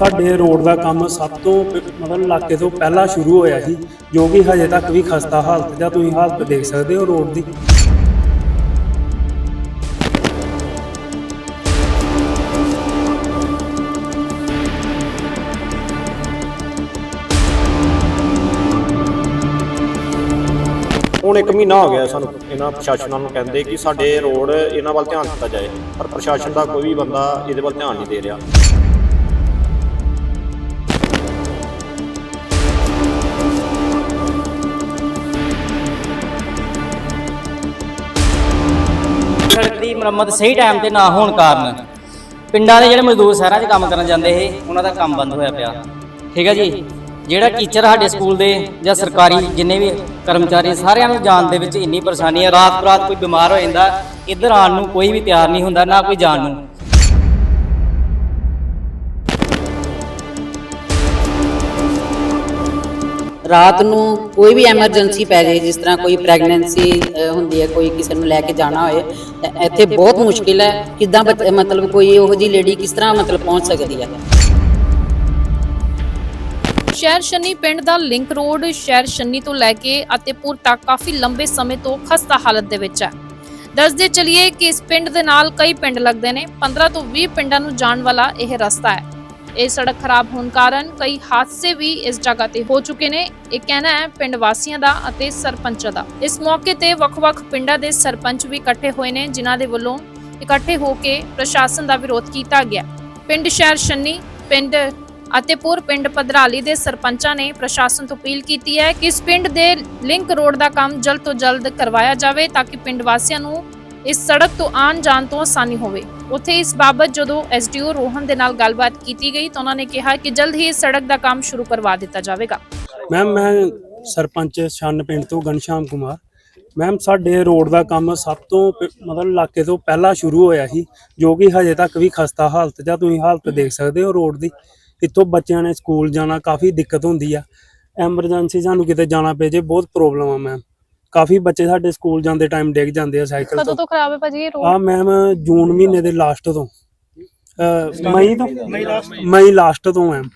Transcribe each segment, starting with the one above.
ਸਾਡੇ ਰੋਡ ਦਾ ਕੰਮ ਸਭ ਤੋਂ ਪ- ਮਤਲਬ ਇਲਾਕੇ ਤੋਂ ਪਹਿਲਾਂ ਸ਼ੁਰੂ ਹੋਇਆ ਸੀ ਜੋ ਕਿ ਹਜੇ ਤੱਕ ਵੀ ਖਸਤਾ ਹਾਲਤ ਦਾ ਤੁਸੀਂ ਹਾਲਤ ਦੇਖ ਸਕਦੇ ਹੋ ਰੋਡ ਦੀ। ਹੁਣ ਇੱਕ ਮਹੀਨਾ ਹੋ ਗਿਆ ਸਾਨੂੰ, ਇਹਨਾਂ ਪ੍ਰਸ਼ਾਸਨਾਂ ਨੂੰ ਕਹਿੰਦੇ ਕਿ ਸਾਡੇ ਰੋਡ ਇਹਨਾਂ ਵੱਲ ਧਿਆਨ ਦਿੱਤਾ ਜਾਏ, ਪਰ ਪ੍ਰਸ਼ਾਸਨ ਦਾ ਕੋਈ ਵੀ ਬੰਦਾ ਇਹਦੇ ਵੱਲ ਧਿਆਨ ਨਹੀਂ ਦੇ ਰਿਹਾ। ਮੁਰੰਮਤ ਸਹੀ ਟਾਈਮ ਤੇ ਨਾ ਹੋਣ ਕਾਰਨ ਪਿੰਡਾਂ ਦੇ ਜਿਹੜੇ ਮਜ਼ਦੂਰ ਸ਼ਹਿਰਾਂ 'ਚ ਕੰਮ ਕਰਨ ਜਾਂਦੇ ਸੀ, ਉਹਨਾਂ ਦਾ ਕੰਮ ਬੰਦ ਹੋਇਆ ਪਿਆ। ਠੀਕ ਹੈ ਜੀ? ਜਿਹੜਾ ਟੀਚਰ ਸਾਡੇ ਸਕੂਲ ਦੇ ਜਾਂ ਸਰਕਾਰੀ ਜਿੰਨੇ ਵੀ ਕਰਮਚਾਰੀ ਸਾਰਿਆਂ ਨੂੰ ਜਾਣ ਦੇ ਵਿੱਚ ਇੰਨੀ ਪਰੇਸ਼ਾਨੀ ਹੈ ਰਾਤ ਰਾਤ ਕੋਈ ਬਿਮਾਰ ਹੋ ਜਾਂਦਾ, ਇੱਧਰ ਆਉਣ ਨੂੰ ਕੋਈ ਵੀ ਤਿਆਰ ਨਹੀਂ ਹੁੰਦਾ, ਨਾ ਕੋਈ ਜਾਣ ਨੂੰ। ਰਾਤ ਨੂੰ ਕੋਈ ਵੀ ਐਮਰਜੈਂਸੀ ਪੈ ਜਾਏ, ਜਿਸ ਤਰ੍ਹਾਂ ਕੋਈ ਪ੍ਰੈਗਨੈਂਸੀ ਹੁੰਦੀ ਹੈ, ਕੋਈ ਕਿਸੇ ਨੂੰ ਲੈ ਕੇ ਜਾਣਾ ਹੋਏ, ਤਾਂ ਇੱਥੇ ਬਹੁਤ ਮੁਸ਼ਕਿਲ ਹੈ, ਕਿੱਦਾਂ ਮਤਲਬ ਕੋਈ ਉਹੋ ਜੀ ਲੇਡੀ ਕਿਸ ਤਰ੍ਹਾਂ ਮਤਲਬ ਪਹੁੰਚ ਸਕਦੀ ਹੈ? ਸ਼ਹਿਰ ਸ਼ੰਨੀ ਪਿੰਡ ਦਾ ਲਿੰਕ ਰੋਡ ਸ਼ਹਿਰ ਸ਼ੰਨੀ ਤੋਂ ਲੈ ਕੇ ਅਤੇਪੁਰ ਤੱਕ ਕਾਫੀ ਲੰਬੇ ਸਮੇਂ ਤੋਂ ਖਸਤਾ ਹਾਲਤ ਦੇ ਵਿੱਚ ਹੈ। ਦੱਸਦੇ ਚਲਿਏ ਕਿ ਇਸ ਪਿੰਡ ਦੇ ਨਾਲ ਕਈ ਪਿੰਡ ਲੱਗਦੇ ਨੇ 15 ਤੋਂ 20 ਪਿੰਡਾਂ ਨੂੰ ਜਾਣ ਵਾਲਾ ਇਹ ਰਸਤਾ ਹੈ। ਇਹ ਸੜਕ ਖਰਾਬ ਹੋਣ ਕਾਰਨ ਕਈ ਹਾਦਸੇ ਵੀ ਇਸ ਜਗ੍ਹਾ ਤੇ ਹੋ ਚੁੱਕੇ ਨੇ। ਇਹ ਕਹਿਣਾ ਹੈ, ਪਿੰਡ ਵਾਸੀਆਂ ਦਾ ਅਤੇ ਸਰਪੰਚਾਂ ਦਾ। ਇਸ ਮੌਕੇ ਤੇ ਵੱਖ-ਵੱਖ ਪਿੰਡਾਂ ਦੇ ਸਰਪੰਚ ਵੀ ਇਕੱਠੇ ਹੋਏ ਨੇ, ਜਿਨ੍ਹਾਂ ਦੇ ਵੱਲੋਂ ਇਕੱਠੇ ਹੋ ਕੇ ਪ੍ਰਸ਼ਾਸਨ ਦਾ ਵਿਰੋਧ ਕੀਤਾ ਗਿਆ। ਪਿੰਡ ਸ਼ਹਿਰ ਸ਼ੰਨੀ, ਪਿੰਡ ਅਤੇਪੁਰ, ਪਿੰਡ ਪਧਰਾਲੀ ਦੇ ਸਰਪੰਚਾਂ ਨੇ ਪ੍ਰਸ਼ਾਸਨ ਤੋਂ ਅਪੀਲ ਕੀਤੀ ਹੈ ਕਿ ਇਸ ਪਿੰਡ ਦੇ ਲਿੰਕ ਰੋਡ ਦਾ ਕੰਮ ਜਲਦ ਤੋਂ ਜਲਦ ਕਰਵਾਇਆ ਜਾਵੇ, ਤਾਂ ਕਿ ਪਿੰਡ ਵਾਸੀਆਂ ਨੂੰ ਇਸ ਸੜਕ ਤੋਂ ਆਉਣ ਜਾਣ ਤੋਂ ਆਸਾਨੀ ਹੋਵੇ। ਉੱਥੇ ਇਸ ਬਾਬਤ ਜਦੋਂ ਐਸਡੀਓ ਰੋਹਨ ਦੇ ਨਾਲ ਗੱਲਬਾਤ ਕੀਤੀ ਗਈ ਤਾਂ ਉਹਨਾਂ ਨੇ ਕਿਹਾ ਕਿ ਜਲਦ ਹੀ ਇਸ ਸੜਕ ਦਾ ਕੰਮ ਸ਼ੁਰੂ ਕਰਵਾ ਦਿੱਤਾ ਜਾਵੇਗਾ। ਮੈਮ, ਮੈਂ ਸਰਪੰਚ ਛੰਨ ਪਿੰਡ ਤੋਂ ਗਨਸ਼ਾਮ ਕੁਮਾਰ। ਮੈਮ, ਸਾਡੇ ਰੋਡ ਦਾ ਕੰਮ ਸਭ ਤੋਂ ਪ- ਮਤਲਬ ਇਲਾਕੇ ਤੋਂ ਪਹਿਲਾਂ ਸ਼ੁਰੂ ਹੋਇਆ ਸੀ, ਜੋ ਕਿ ਹਜੇ ਤੱਕ ਵੀ ਖਸਤਾ ਹਾਲਤ ਜਾਂ ਤੁਸੀਂ ਹਾਲਤ ਦੇਖ ਸਕਦੇ ਹੋ ਰੋਡ ਦੀ। ਇੱਥੋਂ ਬੱਚਿਆਂ ਨੇ ਸਕੂਲ ਜਾਣਾ ਕਾਫੀ ਦਿੱਕਤ ਹੁੰਦੀ ਆ। ਐਮਰਜੈਂਸੀ ਸਾਨੂੰ ਕਿਤੇ ਜਾਣਾ ਪਏ ਜੇ, ਬਹੁਤ ਪ੍ਰੋਬਲਮ ਆ ਮੈਮ। ਕਾਫੀ ਬੱਚੇ ਸਾਡੇ ਸਕੂਲ ਜਾਂਦੇ ਟਾਈਮ ਡਿੱਗ ਜਾਂਦੇ ਆ ਸਾਈਕਲ ਕਦੋਂ ਤੋਂ। ਤੋਂ ਖਰਾਬ ਹੈ ਭਾਜੀ ਇਹ ਆ ਮੈਮ ਜੂਨ ਮਹੀਨੇ ਦੇ ਲਾਸਟ ਤੋਂ। ਅਹ, ਮਈ ਤੋਂ। ਮਈ ਲਾਸਟ ਤੋਂ ਮੈਮ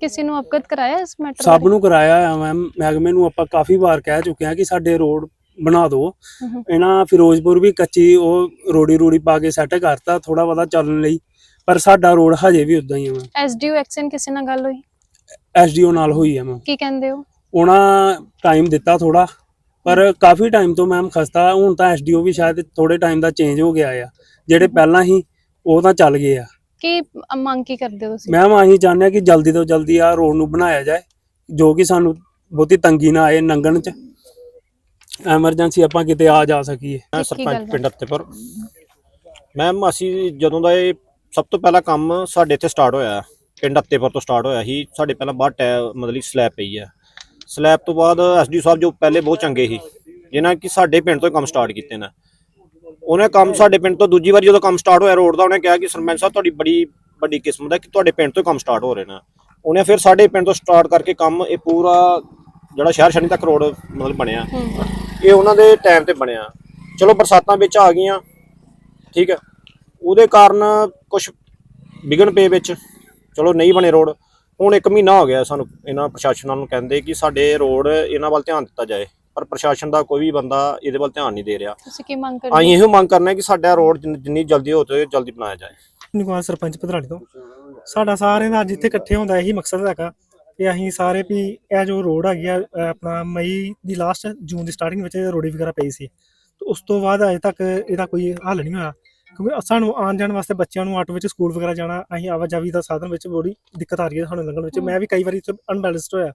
ਕਿਸੇ ਨੂੰ ਅਵਗਤ ਕਰਾਇਆ ਇਸ ਮੈਟਰ ਸਭ ਨੂੰ ਕਰਾਇਆ ਆ ਮੈਮ ਮਹਿਕਮੇ ਨੂੰ ਆਪਾਂ ਕਾਫੀ ਵਾਰ ਕਹਿ ਚੁੱਕੇ ਆ ਕਿ ਸਾਡੇ ਰੋਡ ਬਣਾ ਦਿਓ। ਇਹਨਾਂ ਫਿਰੋਜ਼ਪੁਰ ਵੀ ਕੱਚੀ ਉਹ ਰੋੜੀ ਰੋੜੀ ਪਾ ਕੇ ਸੈੱਟ ਕਰਤਾ ਥੋੜਾ ਬਹੁਤਾ ਚੱਲਣ ਲਈ। ਪਰ ਸਾਡਾ ਰੋਡ ਹਜੇ ਵੀ ਉਦਾਂ ਹੀ ਆ ਮੈਮ ਐਸਡੀਓ ਐਕਸ਼ਨ ਕਿਸੇ ਨਾਲ ਗੱਲ ਹੋਈ? ਐਸਡੀਓ ਨਾਲ ਹੋਈ ਆ ਮੈਮ ਕੀ ਕਹਿੰਦੇ ਹੋ? ਉਹਨਾਂ ਟਾਈਮ ਦਿੱਤਾ ਥੋੜਾ ਪਰ ਕਾਫੀ ਟਾਈਮ ਤੋਂ ਮੈਮ ਖਸਤਾ ਹੁਣ ਤਾਂ ਐਸਡੀਓ ਵੀ ਸ਼ਾਇਦ ਥੋੜੇ ਟਾਈਮ ਦਾ ਚੇਂਜ ਹੋ ਗਿਆ ਆ। ਜਿਹੜੇ ਪਹਿਲਾਂ ਹੀ ਉਹ ਤਾਂ ਚੱਲ ਗਏ ਆ। ਕੀ ਮੰਗ ਕੀ ਕਰਦੇ ਹੋ ਤੁਸੀਂ? ਮੈਮ ਅਸੀਂ ਚਾਹੁੰਦੇ ਕਿ ਜਲਦੀ ਤੋਂ ਜਲਦੀ ਆ ਰੋਡ ਨੂੰ ਬਣਾਇਆ ਜਾਏ ਜੋ ਕਿ ਸਾਨੂੰ ਬਹੁਤੀ ਤੰਗੀ ਨਾ ਆਏ ਲੰਘਣ ਚ। ਐਮਰਜੈਂਸੀ ਆਪਾਂ ਕਿਤੇ ਆ ਜਾ ਸਕੀਏ। ਮੈਂ ਸਰਪੰਚ? ਪਿੰਡ ਅੱਤੇਪੁਰ ਮੈਮ ਅਸੀਂ ਜਦੋਂ ਦਾ ਇਹ ਸਭ ਤੋਂ ਪਹਿਲਾ ਕੰਮ ਸਾਡੇ ਇੱਥੇ ਸਟਾਰਟ ਹੋਇਆ ਪਿੰਡ ਅੱਤੇਪੁਰ ਤੋਂ ਸਟਾਰਟ ਹੋਇਆ ਸੀ। ਸਾਡੇ ਪਹਿਲਾਂ ਬਾਹਰ ਟੈ ਮਤਲਬ ਸਲੈਬ ਪਈ ਹੈ ਸਲੈਬ ਤੋਂ ਬਾਅਦ ਐਸਡੀ ਸਾਹਿਬ ਜੋ ਪਹਿਲੇ ਬਹੁਤ ਚੰਗੇ ਸੀ, ਜਿਨ੍ਹਾਂ ਕਿ ਸਾਡੇ ਪਿੰਡ ਤੋਂ ਹੀ ਕੰਮ ਸਟਾਰਟ ਕੀਤੇ ਨੇ। ਉਹਨੇ ਕੰਮ ਸਾਡੇ ਪਿੰਡ ਤੋਂ ਦੂਜੀ ਵਾਰੀ ਜਦੋਂ ਕੰਮ ਸਟਾਰਟ ਹੋਇਆ ਰੋਡ ਦਾ, ਉਹਨੇ ਕਿਹਾ ਕਿ ਸਰਪੰਚ ਸਾਹਿਬ ਤੁਹਾਡੀ ਬੜੀ ਵੱਡੀ ਕਿਸਮਤ ਹੈ ਕਿ ਤੁਹਾਡੇ ਪਿੰਡ ਤੋਂ ਹੀ ਕੰਮ ਸਟਾਰਟ ਹੋ ਰਹੇ ਨੇ। ਉਹਨੇ ਫਿਰ ਸਾਡੇ ਪਿੰਡ ਤੋਂ ਸਟਾਰਟ ਕਰਕੇ ਕੰਮ ਇਹ ਪੂਰਾ ਜਿਹੜਾ ਸ਼ਹਿਰ ਸ਼ਨੀ ਤੱਕ ਰੋਡ ਮਤਲਬ ਬਣਿਆ। ਇਹ ਉਹਨਾਂ ਦੇ ਟਾਈਮ ਤੇ ਬਣਿਆ। ਚਲੋ ਬਰਸਾਤਾਂ ਵਿੱਚ ਆ ਗਈਆਂ, ਠੀਕ ਹੈ। ਉਹਦੇ ਕਾਰਨ ਕੁਝ ਵਿਗਨ ਪਏ ਵਿੱਚ। ਚਲੋ ਨਹੀਂ ਬਣੇ ਰੋਡ। ਹੁਣ ਇੱਕ ਮਹੀਨਾ ਹੋ ਗਿਆ ਸਾਨੂੰ ਇਹਨਾਂ ਪ੍ਰਸ਼ਾਸਨਾਂ ਨੂੰ ਕਹਿੰਦੇ ਕਿ ਸਾਡੇ ਰੋਡ ਇਹਨਾਂ ਵੱਲ ਧਿਆਨ ਦਿੱਤਾ ਜਾਏ ਪਰ ਪ੍ਰਸ਼ਾਸਨ ਦਾ ਕੋਈ ਵੀ ਬੰਦਾ ਇਹਦੇ ਵੱਲ ਧਿਆਨ ਨਹੀਂ ਦੇ ਰਿਹਾ। ਤੁਸੀਂ ਕੀ ਮੰਗ ਕਰਦੇ ਅਸੀਂ ਇਹੋ ਮੰਗ ਕਰਨਾ ਕਿ ਸਾਡਾ ਰੋਡ ਜਿੰਨ- ਜਿੰਨੀ ਜਲਦੀ ਹੋ ਸਕੇ ਜਲਦੀ ਬਣਾਇਆ ਜਾਏ। ਨਿਗਵਾਨ ਸਰਪੰਚ ਭਦਰਾਲੀ ਤੋਂ। ਸਾਡਾ ਸਾਰਿਆਂ ਦਾ ਅੱਜ ਇੱਥੇ ਇਕੱਠੇ ਹੁੰਦਾ ਇਹੀ ਮਕਸਦ ਹੈਗਾ ਕਿ ਅਸੀਂ ਸਾਰੇ ਵੀ ਇਹ ਜੋ ਰੋਡ ਹੈਗੀ ਆ ਅਹ ਆਪਣਾ ਮਈ ਦੀ ਲਾਸਟ ਜੂਨ ਦੀ ਸਟਾਰਟਿੰਗ ਵਿੱਚ ਰੋੜੀ ਵਗੈਰਾ ਪਈ ਸੀ। ਤੇ ਉਸ ਤੋਂ ਬਾਅਦ ਅਜੇ ਤੱਕ ਇਹਦਾ ਕੋਈ ਹੱਲ ਨਹੀਂ ਹੋਇਆ। ਕਿਉਂਕਿ ਸਾਨੂੰ ਆਉਣ ਜਾਣ ਵਾਸਤੇ ਬੱਚਿਆਂ ਨੂੰ ਆਟੋ ਵਿੱਚ ਸਕੂਲ ਵਗੈਰਾ ਜਾਣਾ ਅਸੀਂ ਆਵਾਜਾਈ ਦਾ ਸਾਧਨ ਵਿੱਚ ਬੜੀ ਦਿੱਕਤ ਆ ਰਹੀ ਹੈ ਸਾਨੂੰ ਲੰਘਣ ਵਿੱਚ। ਮੈਂ ਵੀ ਕਈ ਵਾਰੀ ਅਨਬੈਲੈਂਸਡ ਹੋਇਆ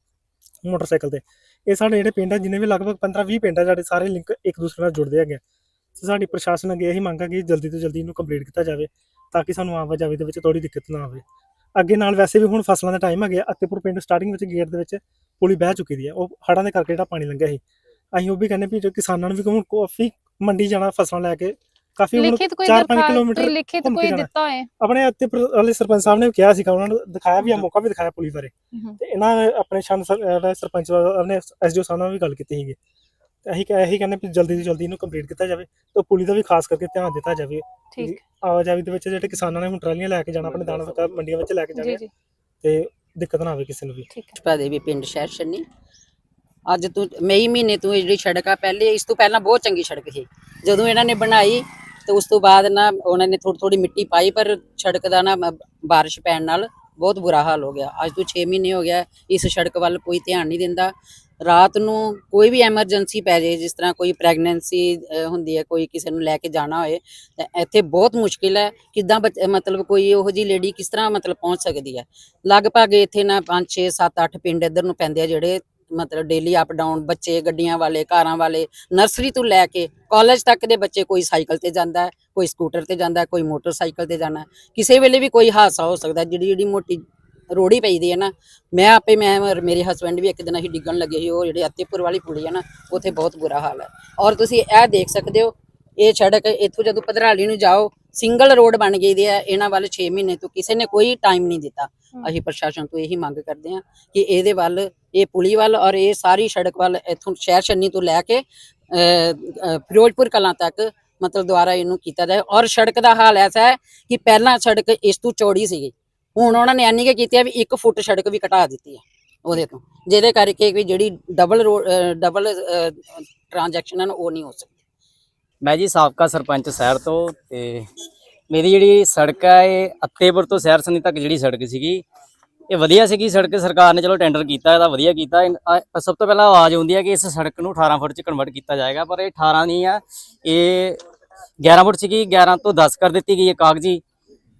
ਮੋਟਰਸਾਈਕਲ ਤੇ। ਇਹ ਸਾਡੇ ਜਿਹੜੇ ਪਿੰਡ ਆ ਜਿੰਨੇ ਵੀ ਲਗਭਗ 15 20 ਪਿੰਡ ਆ ਸਾਡੇ ਸਾਰੇ ਲਿੰਕ ਇੱਕ ਦੂਸਰੇ ਨਾਲ ਜੁੜਦੇ ਹੈਗੇ ਤੇ ਸਾਡੀ ਪ੍ਰਸ਼ਾਸਨ ਅੱਗੇ ਇਹੀ ਮੰਗ ਹੈ ਕਿ ਜਲਦੀ ਤੋਂ ਜਲਦੀ ਇਹਨੂੰ ਕੰਪਲੀਟ ਕੀਤਾ ਜਾਵੇ ਤਾਂ ਕਿ ਸਾਨੂੰ ਆਵਾਜਾਈ ਦੇ ਵਿੱਚ ਥੋੜੀ ਦਿੱਕਤ ਨਾ ਆਵੇ। ਅੱਗੇ ਨਾਲ ਵੈਸੇ ਵੀ ਹੁਣ ਫਸਲਾਂ ਦਾ ਟਾਈਮ ਹੈਗਾ ਅਤੇਪੁਰ ਪਿੰਡ ਸਟਾਰਟਿੰਗ ਵਿੱਚ ਗੇਟ ਦੇ ਵਿੱਚ ਪੁਲੀ ਬਹਿ ਚੁੱਕੀ ਦੀ ਹੈ ਉਹ ਹੜਾਂ ਦੇ ਕਰਕੇ ਜਿਹੜਾ ਪਾਣੀ ਲੰਘਿਆ ਸੀ। ਅਸੀਂ ਉਹ ਵੀ ਕਹਿੰਦੇ ਵੀ ਜੋ ਕਿਸਾਨਾਂ ਨੂੰ ਵੀ ਹੁਣ ਕਾਫੀ ਮੰਡੀ ਜਾਣਾ ਫਸਲਾਂ ਲੈ ਕੇ ਕਾਫੀ ਹੁਣ ਲਿਖਿਤ ਕੋਈ 4-5 ਦਰਖਾਸਤ ਕਿਲੋਮੀਟਰ ਲਿਖਿਤ ਕੋਈ। ਦਿੱਤਾ ਹੋਏ। ਆਪਣੇ ਅਤੇਪੁਰ ਵਾਲੇ ਸਰਪੰਚ ਸਾਹਿਬ ਨੇ ਕਿਹਾ ਸੀਗਾ ਉਹਨਾਂ ਨੂੰ ਦਿਖਾਇਆ ਵੀ ਆ ਮੌਕਾ ਵੀ ਦਿਖਾਇਆ ਪੁਲੀ ਬਾਰੇ। ਤੇ ਇਹਨਾਂ ਆਪਣੇ ਜਿਹੜੇ ਸਰਪੰਚ ਸਾਹਿਬ ਨੇ ਐਸਡੀਓ ਸਾਹਿਬ ਨਾਲ ਵੀ ਗੱਲ ਕੀਤੀ ਸੀਗੀ। ਤੇ ਅਸੀਂ ਕਹਿ ਇਹੀ ਕਹਿੰਦੇ ਵੀ ਜਲਦੀ ਤੋਂ ਜਲਦੀ ਇਹਨੂੰ ਕੰਪਲੀਟ ਕੀਤਾ ਜਾਵੇ ਤੇ ਪੁਲਿਸ ਦਾ ਵੀ ਖਾਸ ਕਰਕੇ ਧਿਆਨ ਦਿੱਤਾ ਜਾਵੇ। ਠੀਕ। ਆਵਾਜਾਈ ਦੇ ਵਿੱਚ ਜਿਹੜੇ ਕਿਸਾਨਾਂ ਨੇ ਹੁਣ ਟਰਾਲੀਆਂ ਲੈ ਕੇ ਜਾਣਾ ਆਪਣੇ ਦਾਣਾ ਫੱਕਾ ਮੰਡੀਆਂ ਵਿੱਚ ਲੈ ਕੇ ਜਾਣਾ ਤੇ ਦਿੱਕਤ ਨਾ ਆਵੇ ਕਿਸੇ ਨੂੰ ਵੀ। ਠੀਕ ਹੈ। ਪੁਸ਼ਪਾ ਦੇਵੀ ਪਿੰਡ ਸ਼ਹਿਰ ਛੰਨੀ। ਅੱਜ ਤੋਂ ਮਈ ਮਹੀਨੇ ਤੋਂ ਜਿਹੜੀ ਸੜਕ ਆ ਪਹਿਲੇ ਇਸ ਤੋਂ ਪਹਿਲਾਂ ਬਹੁਤ ਚੰਗੀ ਸੜਕ ਸੀ। ਜਦੋਂ ਇਹਨਾਂ ਨੇ ਬਣਾਈ ਤੇ ਉਸ ਤੋਂ ਬਾਅਦ ਨਾ ਉਹਨਾਂ ਨੇ ਥੋੜੀ ਥੋੜੀ ਮਿੱਟੀ ਪਾਈ, ਪਰ ਸੜਕ ਦਾ ਨਾ ਮ- ਬਾਰਿਸ਼ ਪੈਣ ਨਾਲ ਬਹੁਤ ਬੁਰਾ ਹਾਲ ਹੋ ਗਿਆ। ਅੱਜ ਤੋਂ 6 ਮਹੀਨੇ ਹੋ ਗਿਆ, ਇਸ ਸੜਕ ਵੱਲ ਕੋਈ ਧਿਆਨ ਨਹੀਂ ਦਿੰਦਾ। ਰਾਤ ਨੂੰ ਕੋਈ ਵੀ ਐਮਰਜੈਂਸੀ ਪੈ ਜਾਏ, ਜਿਸ ਤਰ੍ਹਾਂ ਕੋਈ ਪ੍ਰੈਗਨੈਂਸੀ ਹੁੰਦੀ ਹੈ, ਕੋਈ ਕਿਸੇ ਨੂੰ ਲੈ ਕੇ ਜਾਣਾ ਹੋਏ, ਤਾਂ ਇੱਥੇ ਬਹੁਤ ਮੁਸ਼ਕਿਲ ਹੈ। ਕਿੱਦਾਂ ਬੱਚ- ਮਤਲਬ ਕੋਈ ਉਹੋ ਜੀ ਲੇਡੀ ਕਿਸ ਤਰ੍ਹਾਂ ਮਤਲਬ ਪਹੁੰਚ ਸਕਦੀ ਹੈ? ਲਗਭਗ ਇੱਥੇ ਨਾ 5 6 7 8 ਪਿੰਡ ਇੱਧਰ ਨੂੰ ਪੈਂਦੇ ਆ ਜਿਹੜੇ ਮਤਲਬ ਡੇਲੀ ਅਪ ਡਾਊਨ ਬੱਚੇ, ਗੱਡੀਆਂ ਵਾਲੇ, ਕਾਰਾਂ ਵਾਲੇ ਨਰਸਰੀ ਤੋਂ ਲੈ ਕੇ ਕਾਲਜ ਤੱਕ ਦੇ ਬੱਚੇ ਕੋਈ ਸਾਈਕਲ ਤੇ ਜਾਂਦਾ ਹੈ, ਕੋਈ ਸਕੂਟਰ ਤੇ ਜਾਂਦਾ ਹੈ, ਕੋਈ ਮੋਟਰਸਾਈਕਲ ਤੇ ਜਾਂਦਾ ਕਿਸੇ ਵੇਲੇ ਵੀ ਕੋਈ ਹਾਦਸਾ ਹੋ ਸਕਦਾ ਜਿਹੜੀ ਜਿਹੜੀ ਮੋਟੀ ਰੋੜੀ ਪਈਦੀ ਹੈ ਨਾ, ਮੈਂ ਆਪੇ, ਮੈਂ ਮੇਰੇ ਹਸਬੰਡ ਵੀ ਇੱਕ ਦਿਨ ਅਸੀਂ ਡਿੱਗਣ ਲੱਗੇ ਸੀ, ਉਹ ਜਿਹੜੇ ਅੱਤੇਪੁਰ ਵਾਲੀ ਪੁਲੀ ਹੈ ਨਾ, ਉੱਥੇ ਬਹੁਤ ਬੁਰਾ ਹਾਲ ਹੈ। ਔਰ ਤੁਸੀਂ ਇਹ ਦੇਖ ਸਕਦੇ ਹੋ, ਇਹ ਸੜਕ ਇੱਥੋਂ ਜਦੋਂ ਪਧਰਾਲੀ ਨੂੰ ਜਾਓ ਸਿੰਗਲ ਰੋਡ ਬਣ ਗਈ ਦੀ ਹੈ, ਇਹਨਾਂ ਵੱਲ 6 ਮਹੀਨੇ ਤੋਂ ਕਿਸੇ ਨੇ ਕੋਈ ਟਾਈਮ ਨਹੀਂ ਦਿੱਤਾ। ਅਸੀਂ ਪ੍ਰਸ਼ਾਸਨ ਤੋਂ ਇਹੀ ਮੰਗ ਕਰਦੇ ਹਾਂ ਕਿ ਇਹਦੇ ਵੱਲ ਇਹ ਪੁਲੀ ਵੱਲ ਔਰ ਇਹ ਸਾਰੀ ਸੜਕ ਵੱਲ ਇੱਥੋਂ ਸ਼ਹਿਰ ਛੰਨੀ ਤੋਂ ਲੈ ਕੇ ਫਿਰੋਜ਼ਪੁਰ ਕਲਾਂ ਤੱਕ ਮਤਲਬ ਦੁਆਰਾ ਇਹਨੂੰ ਕੀਤਾ ਜਾਏ। ਔਰ ਸੜਕ ਦਾ ਹਾਲ ਐਸਾ ਹੈ ਕਿ ਪਹਿਲਾਂ ਸੜਕ ਇਸ ਤੋਂ ਚੌੜੀ ਸੀਗੀ। ਹੁਣ ਉਹਨਾਂ ਨੇ ਇੰਨੀ ਕੁ ਕੀਤੀ ਹੈ ਵੀ 1 ਫੁੱਟ ਸੜਕ ਵੀ ਘਟਾ ਦਿੱਤੀ ਹੈ ਉਹਦੇ ਤੋਂ। ਜਿਹਦੇ ਕਰਕੇ ਵੀ ਜਿਹੜੀ ਡਬਲ ਰੋਡ ਡਬਲ ਟ੍ਰਾਂਜੈਕਸ਼ਨ ਹਨ ਉਹ ਨਹੀਂ ਹੋ ਸਕਦੀ। ਮੈਂ ਜੀ ਸਾਬਕਾ ਸਰਪੰਚ ਸ਼ਹਿਰ ਤੋਂ ਤੇ ਮੇਰੀ ਜਿਹੜੀ ਸੜਕ ਹੈ ਇਹ ਅੱਤੇਪੁਰ ਤੋਂ ਸ਼ਹਿਰ ਸੰਨੀ ਤੱਕ ਜਿਹੜੀ ਸੜਕ ਸੀਗੀ, ਇਹ ਵਧੀਆ ਸੀਗੀ ਸੜਕ, ਸਰਕਾਰ ਨੇ ਚਲੋ ਟੈਂਡਰ ਕੀਤਾ, ਇਹਦਾ ਵਧੀਆ ਕੀਤਾ। ਸਭ ਤੋਂ ਪਹਿਲਾਂ ਆਵਾਜ਼ ਆਉਂਦੀ ਹੈ ਕਿ ਇਸ ਸੜਕ ਨੂੰ 18 ਫੁੱਟ ਚ ਕਨਵਰਟ ਕੀਤਾ ਜਾਏਗਾ, ਪਰ ਇਹ 18 ਨਹੀਂ ਆ, ਇਹ 11 ਫੁੱਟ ਸੀਗੀ 11 ਤੋਂ 10 ਕਰ ਦਿੱਤੀ ਗਈ ਹੈ ਕਾਗਜ਼ੀ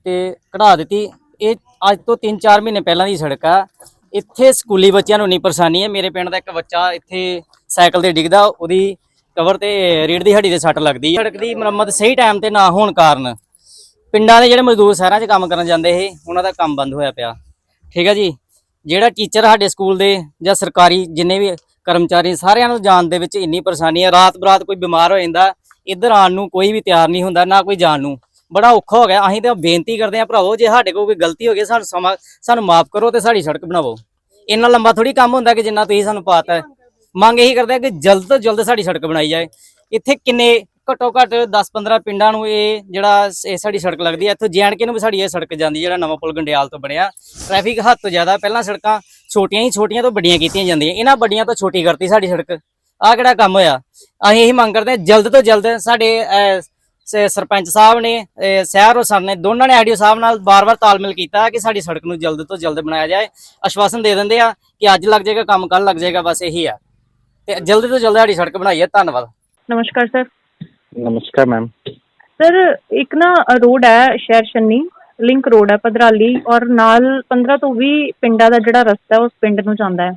ਤੇ ਕਢਾ ਦਿੱਤੀ। ਇਹ ਅੱਜ ਤੋਂ 3-4 ਮਹੀਨੇ ਪਹਿਲਾਂ ਦੀ ਸੜਕ ਆ। ਇੱਥੇ ਸਕੂਲੀ ਬੱਚਿਆਂ ਨੂੰ ਨਹੀਂ ਪਰੇਸ਼ਾਨੀ ਹੈ ਮੇਰੇ ਪਿੰਡ ਦਾ ਇੱਕ ਬੱਚਾ ਇੱਥੇ ਸਾਈਕਲ ਤੇ ਡਿੱਗਦਾ, ਉਹਦੀ ਕਵਰ ਤੇ ਰੀੜ ਦੀ ਹੱਡੀ ਤੇ ਸੱਟ ਲੱਗਦੀ ਸੜਕ ਦੀ ਮੁਰੰਮਤ ਸਹੀ ਟਾਈਮ ਤੇ ਨਾ ਹੋਣ ਕਾਰਨ ਪਿੰਡਾਂ ਦੇ ਜਿਹੜੇ ਮਜ਼ਦੂਰ ਸ਼ਹਿਰਾਂ 'ਚ ਕੰਮ ਕਰਨ ਜਾਂਦੇ ਸੀ, ਉਹਨਾਂ ਦਾ ਕੰਮ ਬੰਦ ਹੋਇਆ ਪਿਆ। ਠੀਕ ਹੈ ਜੀ? ਜਿਹੜਾ ਟੀਚਰ ਸਾਡੇ ਸਕੂਲ ਦੇ ਜਾਂ ਸਰਕਾਰੀ ਜਿੰਨੇ ਵੀ ਕਰਮਚਾਰੀ ਸਾਰਿਆਂ ਨੂੰ ਜਾਣ ਦੇ ਵਿੱਚ ਇੰਨੀ ਪਰੇਸ਼ਾਨੀ ਹੈ ਰਾਤ ਬਰਾਤ ਕੋਈ ਬਿਮਾਰ ਹੋ ਜਾਂਦਾ, ਇੱਧਰ ਆਉਣ ਨੂੰ ਕੋਈ ਵੀ ਤਿਆਰ ਨਹੀਂ ਹੁੰਦਾ, ਨਾ ਕੋਈ ਜਾਣ ਨੂੰ। ਬੜਾ ਔਖਾ ਹੋ ਗਿਆ। ਅਸੀਂ ਤਾਂ ਬੇਨਤੀ ਕਰਦੇ ਹਾਂ ਭਰਾਵੋ, ਜੇ ਸਾਡੇ ਕੋਲ ਕੋਈ ਗਲਤੀ ਹੋ ਗਈ, ਸਾਨੂੰ ਸਮਾਂ, ਸਾਨੂੰ ਮਾਫ ਕਰੋ ਤੇ ਸਾਡੀ ਸੜਕ ਬਣਾਵੋ। ਇੰਨਾ ਲੰਬਾ ਥੋੜੀ ਕੰਮ ਹੁੰਦਾ ਕਿ ਜਿੰਨਾ ਤੁਸੀਂ ਸਾਨੂੰ ਪਾਤਾ ਮੰਗ ਇਹੀ ਕਰਦੇ ਆ ਕਿ ਜਲਦ ਤੋਂ ਜਲਦ ਸਾਡੀ ਸੜਕ ਬਣਾਈ ਜਾਏ। ਇੱਥੇ ਕਿੰਨੇ ਘੱਟੋ ਘੱਟ 10-15 ਪਿੰਡਾਂ ਨੂੰ ਇਹ ਜਿਹੜਾ ਇਹ ਸਾਡੀ ਸੜਕ ਲੱਗਦੀ ਹੈ। ਇੱਥੋਂ ਜੈਨਕੇ ਨੂੰ ਵੀ ਸਾਡੀ ਇਹ ਸੜਕ ਜਾਂਦੀ ਹੈ, ਜਿਹੜਾ ਨਵਾਂ ਪੁਲ ਗੰਡਿਆਲ ਤੋਂ ਬਣਿਆ। ਟ੍ਰੈਫਿਕ ਹੱਦ ਤੋਂ ਜ਼ਿਆਦਾ ਪਹਿਲਾਂ ਸੜਕਾਂ ਛੋਟੀਆਂ ਹੀ ਛੋਟੀਆਂ ਤੋਂ ਵੱਡੀਆਂ ਕੀਤੀਆਂ ਜਾਂਦੀਆਂ। ਇਹਨਾਂ ਵੱਡੀਆਂ ਤੋਂ ਛੋਟੀ ਕਰਤੀ ਸਾਡੀ ਸੜਕ। ਆਹ ਕਿਹੜਾ ਕੰਮ ਹੋਇਆ? ਅਸੀਂ ਇਹੀ ਮੰਗ ਕਰਦੇ ਹਾਂ ਜਲਦ ਤੋਂ ਜਲਦ ਸਾਡੇ ਸਰਪੰਚ ਸਾਹਿਬ ਨੇ ਸਹਿਰ ਔਰ ਸਰ ਨੇ ਦੋਨਾਂ ਨੇ ਆਈਡੀਓ ਸਾਹਿਬ ਨਾਲ ਬਾਰ-ਬਾਰ ਤਾਲਮੇਲ ਕੀਤਾ ਕਿ ਸਾਡੀ ਸੜਕ ਨੂੰ ਜਲਦ ਤੋਂ ਜਲਦ ਬਣਾਇਆ ਜਾਏ। ਆਸ਼ਵਾਸਨ ਦੇ ਦਿੰਦੇ ਆ ਕਿ ਅੱਜ ਲੱਗ ਜਾਏਗਾ ਕੰਮ ਕੱਲ ਲੱਗ ਜਾਏਗਾ ਬਸ ਇਹੀ ਆ। ਤੇ ਜਲਦ ਤੋਂ ਜਲਦ ਸਾਡੀ ਸੜਕ ਬਣਾਈਏ ਧੰਨਵਾਦ। ਨਮਸਕਾਰ ਸਰ। ਨਮਸਕਾਰ ਮੈਮ ਸਰ ਇੱਕ ਨਾ ਰੋਡ ਹੈ ਸ਼ਹਿਰ ਸ਼ੰਨੀ ਲਿੰਕ ਰੋਡ ਹੈ ਪਧਰਾਲੀ ਔਰ ਨਾਲ 15 ਤੋਂ 20 ਪਿੰਡਾਂ ਦਾ ਜਿਹੜਾ ਰਸਤਾ ਹੈ ਉਸ ਪਿੰਡ ਨੂੰ ਜਾਂਦਾ ਹੈ।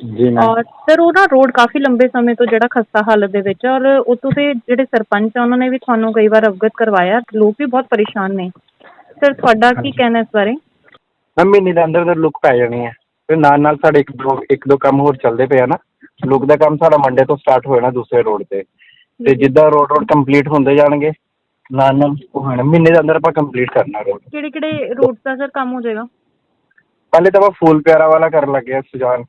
ਜੀ ਮੈਮ ਔਰ ਸਰ ਉਹ ਨਾ ਰੋਡ ਕਾਫੀ ਲੰਬੇ ਸਮੇਂ ਤੋਂ ਜਿਹੜਾ ਖਸਤਾ ਹਾਲਤ ਦੇ ਵਿੱਚ ਹੈ ਔਰ ਉਤੋਂ ਦੇ ਜਿਹੜੇ ਸਰਪੰਚ ਆ ਉਹਨਾਂ ਨੇ ਵੀ ਤੁਹਾਨੂੰ ਕਈ ਵਾਰ ਅਵਗਤ ਕਰਵਾਇਆ। ਲੋਕ ਵੀ ਬਹੁਤ ਪਰੇਸ਼ਾਨ ਨੇ। ਸਰ ਤੁਹਾਡਾ ਕੀ ਕਹਿਣਾ ਇਸ ਬਾਰੇ? ਮੈਮ ਮਹੀਨੇ ਦੇ ਅੰਦਰ ਅੰਦਰ ਲੁੱਕ ਪੈ ਜਾਣੀ ਹੈ ਤੇ ਨਾਲ ਨਾਲ ਸਾਡੇ ਇੱਕ ਦੋ ਇੱਕ ਦੋ ਕੰਮ ਹੋਰ ਚੱਲਦੇ ਪਏ ਆ ਨਾ। ਲੁੱਕ ਦਾ ਕੰਮ ਸਾਡਾ ਮੰਡੇ ਤੋਂ ਸਟਾਰਟ ਹੋ ਜਾਣਾ ਦੂਸਰੇ ਰੋਡ ਤੇ। ਤੇ ਜਿੱਦਾਂ ਰੋਡ ਰੋਡ ਕੰਪਲੀਟ ਹੁੰਦੇ ਜਾਣਗੇ ਨਾਲ ਨਾਲ ਉਹ ਹੋਣਾ ਮਹੀਨੇ ਦੇ ਅੰਦਰ ਆਪਾਂ ਕੰਪਲੀਟ ਕਰਨਾ ਰੋਡ ਕਿਹੜੇ ਕਿਹੜੇ ਰੋਡ ਦਾ ਸਰ ਕੰਮ ਹੋ ਜਾਏਗਾ? ਪਹਿਲੇ ਤਾਂ ਆਪਾਂ ਫੂਲ ਪਿਆਰਾ ਵਾਲਾ ਕਰਨ ਲੱਗੇ ਆ ਸੁਜਾਨ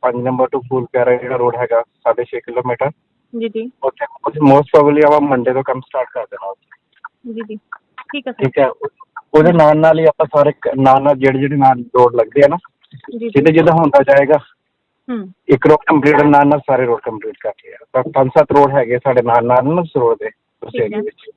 5 ਨੰਬਰ ਤੋਂ ਫੂਲ ਪਿਆਰਾ ਜਿਹੜਾ ਰੋਡ ਹੈਗਾ 6.5 ਕਿਲੋਮੀਟਰ। ਜੀ ਜੀ। ਉੱਥੇ ਮੋਸਟ ਪ੍ਰੋਬਬਲੀ ਆਪਾਂ ਮੰਡੇ ਤੋਂ ਕੰਮ ਸਟਾਰਟ ਕਰ ਦੇਣਾ ਉੱਥੇ। ਜੀ ਜੀ। ਠੀਕ ਹੈ ਸਰ। ਠੀਕ ਹੈ। ਉਹ- ਉਹਦੇ ਨਾਲ ਨਾਲ ਹੀ ਆਪਾਂ ਸਾਰੇ ਕ- ਨਾਲ ਨਾਲ ਜਿਹੜੇ ਜਿਹੜੇ ਨਾਲ ਰੋਡ ਲੱਗਦੇ ਆ ਨਾ ਜੀ ਜੀ। ਜਿੱਦਾਂ ਜਿੱਦਾਂ ਹੁੰਦਾ ਜਾਏਗਾ ਹੂੰ। ਇੱਕ ਰੋਡ ਕੰਪਲੀਟ ਨਾਲ ਨਾਲ ਸਾਰੇ ਰੋਡ ਕੰਪਲੀਟ ਕਰ ਤਾਂ ਪੰਜ ਸੱਤ ਰੋਡ ਹੈਗੇ ਸਾਡੇ ਨਾਲ ਨਾਲ ਨਾ ਉਸ ਦੇ। ਏਰੀਏ ਵਿੱਚ।